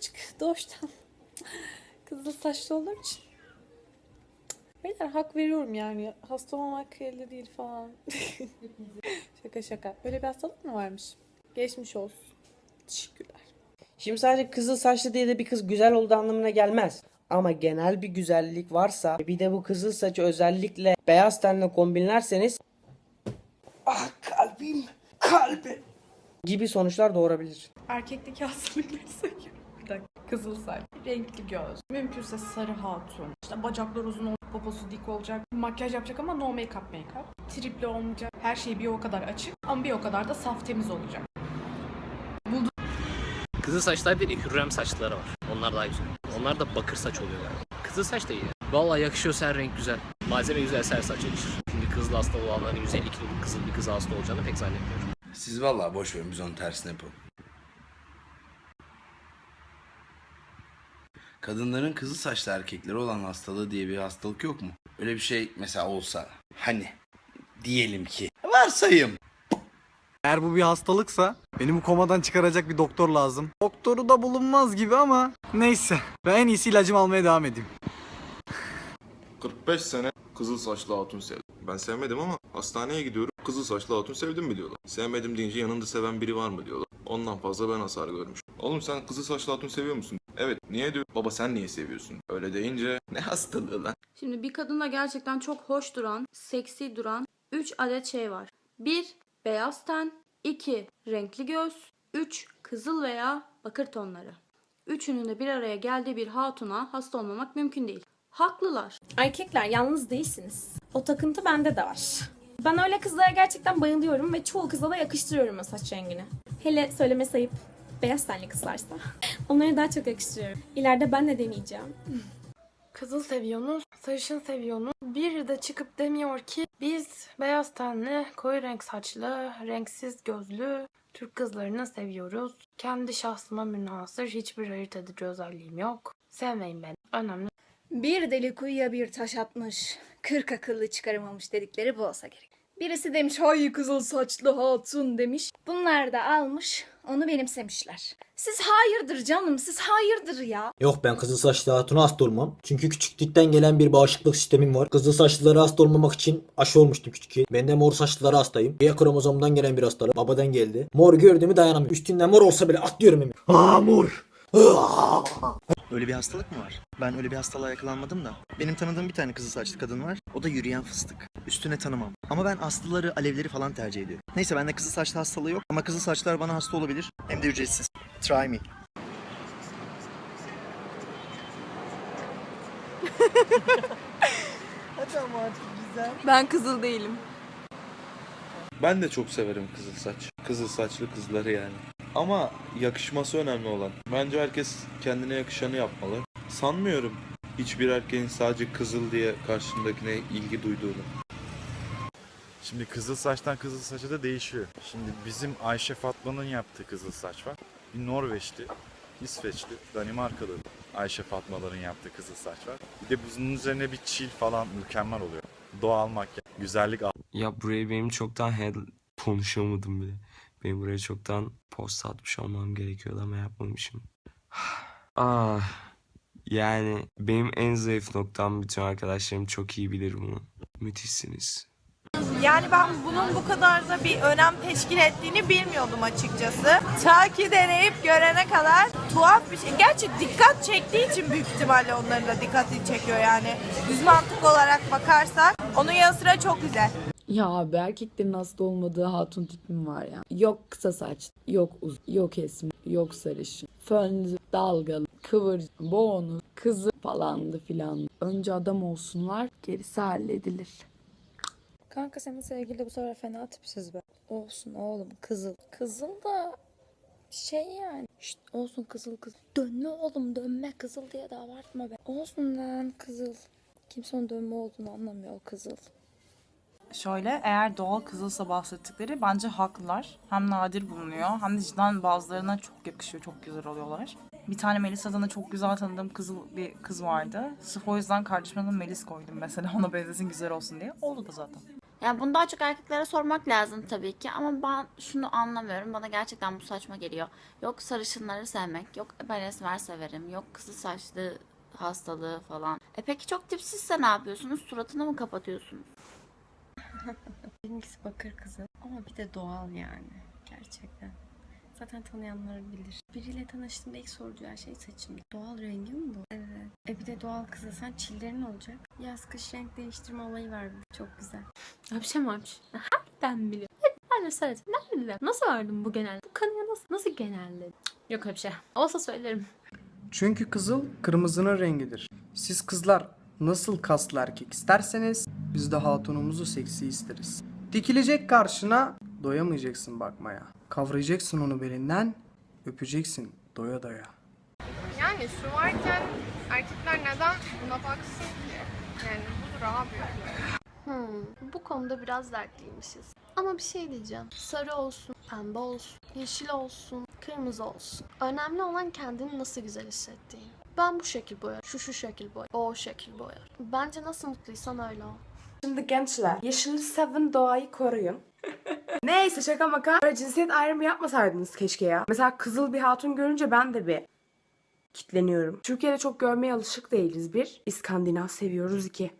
birazcık doğuştan kızıl saçlı olduğum için. Beyler hak veriyorum yani. Hasta olmak elde değil falan. şaka şaka. Öyle bir hastalık mı varmış? Geçmiş olsun. Teşekkürler. Şimdi sadece kızıl saçlı diye de bir kız güzel olduğu anlamına gelmez. Ama genel bir güzellik varsa bir de bu kızıl saçı özellikle beyaz tenle kombinlerseniz ah kalbim kalbim gibi sonuçlar doğurabilir. Erkekteki hastalıkları sayıyorum. Dakika. Kızıl saç, renkli göz, mümkünse sarı hatun, işte bacaklar uzun olup poposu dik olacak, makyaj yapacak ama no make up make up, tripli olmayacak, her şey bir o kadar açık ama bir o kadar da saf temiz olacak. Kızıl saçlar değil hürrem saçları var. Onlar daha güzel. Onlar da bakır saç oluyor galiba. Kızıl saç da iyi. Vallahi yakışıyorsa her renk güzel. Malzeme güzelse her saç yakışır. Şimdi kızıl hasta olanların 150 kiloluk kızıl bir kız hasta olacağını pek zannetmiyorum. Siz vallahi boş verin biz onun tersini yapalım. Kadınların kızıl saçlı erkekleri olan hastalığı diye bir hastalık yok mu? Öyle bir şey mesela olsa hani diyelim ki varsayım Eğer bu bir hastalıksa beni bu komadan çıkaracak bir doktor lazım. Doktoru da bulunmaz gibi ama neyse. Ben en iyisi ilacımı almaya devam edeyim. 45 sene kızıl saçlı hatun sevdim. Ben sevmedim ama hastaneye gidiyorum. Kızıl saçlı hatun sevdim mi diyorlar. Sevmedim deyince yanında seven biri var mı diyorlar. Ondan fazla ben hasar görmüş. Oğlum sen kızıl saçlı hatun seviyor musun? Evet. Niye diyor? Baba sen niye seviyorsun? Öyle deyince ne hastalığı lan? Şimdi bir kadınla gerçekten çok hoş duran, seksi duran 3 adet şey var. 1. Beyaz ten 2. Renkli göz 3. Kızıl veya bakır tonları. Üçünün de bir araya geldiği bir hatuna hasta olmamak mümkün değil. Haklılar. Erkekler yalnız değilsiniz. O takıntı bende de var. Ben öyle kızlara gerçekten bayılıyorum ve çoğu kıza da yakıştırıyorum o saç rengini. Hele söyleme sayıp beyaz tenli kızlarsa. Onları daha çok yakıştırıyorum. İleride ben de deneyeceğim. Kızıl seviyorsunuz, sarışın seviyorsunuz. Biri de çıkıp demiyor ki biz beyaz tenli, koyu renk saçlı, renksiz gözlü Türk kızlarını seviyoruz. Kendi şahsıma münhasır hiçbir ayırt edici özelliğim yok. Sevmeyin beni. Önemli Bir deli kuyuya bir taş atmış. Kırk akıllı çıkaramamış dedikleri bu olsa gerek. Birisi demiş hay kızıl saçlı hatun demiş. Bunlar da almış onu benimsemişler. Siz hayırdır canım siz hayırdır ya. Yok ben kızıl saçlı hatuna hasta olmam. Çünkü küçüklükten gelen bir bağışıklık sistemim var. Kızıl saçlılara hasta olmamak için aşı olmuştum küçükken. Ben de mor saçlılara hastayım. Y kromozomdan gelen bir hastalık. Babadan geldi. Mor gördüğümü dayanamıyorum. Üstünde mor olsa bile atlıyorum hemen. Aa mor. Öyle bir hastalık mı var? Ben öyle bir hastalığa yakalanmadım da. Benim tanıdığım bir tane kızıl saçlı kadın var. O da yürüyen fıstık. Üstüne tanımam. Ama ben aslıları, alevleri falan tercih ediyorum. Neyse bende kızıl saçlı hastalığı yok. Ama kızıl saçlar bana hasta olabilir. Hem de ücretsiz. Try me. Ben kızıl değilim. Ben de çok severim kızıl saç. Kızıl saçlı kızları yani. Ama yakışması önemli olan. Bence herkes kendine yakışanı yapmalı. Sanmıyorum hiçbir erkeğin sadece kızıl diye karşındakine ilgi duyduğunu. Şimdi kızıl saçtan kızıl saça da değişiyor. Şimdi bizim Ayşe Fatma'nın yaptığı kızıl saç var. Bir Norveçli, İsveçli, Danimarkalı Ayşe Fatmaların yaptığı kızıl saç var. Bir de bunun üzerine bir çil falan mükemmel oluyor. Doğal makyaj, güzellik Ya buraya benim çoktan handle konuşamadım bile. Benim buraya çoktan post atmış olmam gerekiyordu ama yapmamışım. ah, yani benim en zayıf noktam bütün arkadaşlarım çok iyi bilir bunu. Müthişsiniz. Yani ben bunun bu kadar da bir önem teşkil ettiğini bilmiyordum açıkçası. Ta ki deneyip görene kadar tuhaf bir şey. Gerçi dikkat çektiği için büyük ihtimalle onların da dikkatini çekiyor yani. Düz mantık olarak bakarsak onun yanı sıra çok güzel. Ya abi erkeklerin hasta olmadığı hatun tipim var ya. Yok kısa saç, yok uzun, yok esmer, yok sarışın. Fönlü, dalgalı, kıvır, boğunu, kızı falandı filan. Önce adam olsunlar, gerisi halledilir. Kanka senin sevgili de bu sefer fena tipsiz be. Olsun oğlum kızıl. Kızıl da şey yani. Şşt, olsun kızıl kızıl. Dönme oğlum dönme kızıl diye de abartma be. Olsun lan kızıl. Kimse onun dönme olduğunu anlamıyor o kızıl. Şöyle eğer doğal kızılsa bahsettikleri bence haklılar. Hem nadir bulunuyor hem de cidden bazılarına çok yakışıyor. Çok güzel oluyorlar. Bir tane Melis adına çok güzel tanıdığım kızıl bir kız vardı. Sırf o yüzden kardeşime de Melis koydum mesela ona benzesin güzel olsun diye. Oldu da zaten. Yani bunu daha çok erkeklere sormak lazım tabii ki ama ben şunu anlamıyorum. Bana gerçekten bu saçma geliyor. Yok sarışınları sevmek, yok ben esmer severim, yok kızıl saçlı hastalığı falan. E peki çok tipsizse ne yapıyorsunuz? Suratını mı kapatıyorsunuz? Benimkisi bakır kızı ama bir de doğal yani. Gerçekten. Zaten tanıyanlar bilir. Biriyle tanıştığımda ilk soracağı şey saçım. Doğal rengi mi bu? Evet. E bir de doğal kızı sen çillerin olacak. Yaz kış renk değiştirme olayı var. bu. Çok güzel. Şey olmuş? Ben biliyorum. Ben de söyledim. Nerede? Nasıl verdim bu genel? Bu kanıya nasıl, nasıl genelledin? Yok öyle bir şey. Olsa söylerim. Çünkü kızıl kırmızının rengidir. Siz kızlar nasıl kaslı erkek isterseniz biz de hatunumuzu seksi isteriz. Dikilecek karşına doyamayacaksın bakmaya. Kavrayacaksın onu belinden, öpeceksin doya doya. Yani şu varken erkekler neden buna baksın ki? Yani budur abi. Hmm, bu konuda biraz dertliymişiz. Ama bir şey diyeceğim. Sarı olsun, pembe olsun, yeşil olsun, kırmızı olsun. Önemli olan kendini nasıl güzel hissettiğin. Ben bu şekil boyarım, şu şu şekil boyar, o şekil boyar. Bence nasıl mutluysan öyle ol. Şimdi gençler, yeşili sevin doğayı koruyun. Neyse şaka maka. Böyle cinsiyet ayrımı yapmasaydınız keşke ya. Mesela kızıl bir hatun görünce ben de bir kitleniyorum. Türkiye'de çok görmeye alışık değiliz bir. İskandinav seviyoruz iki.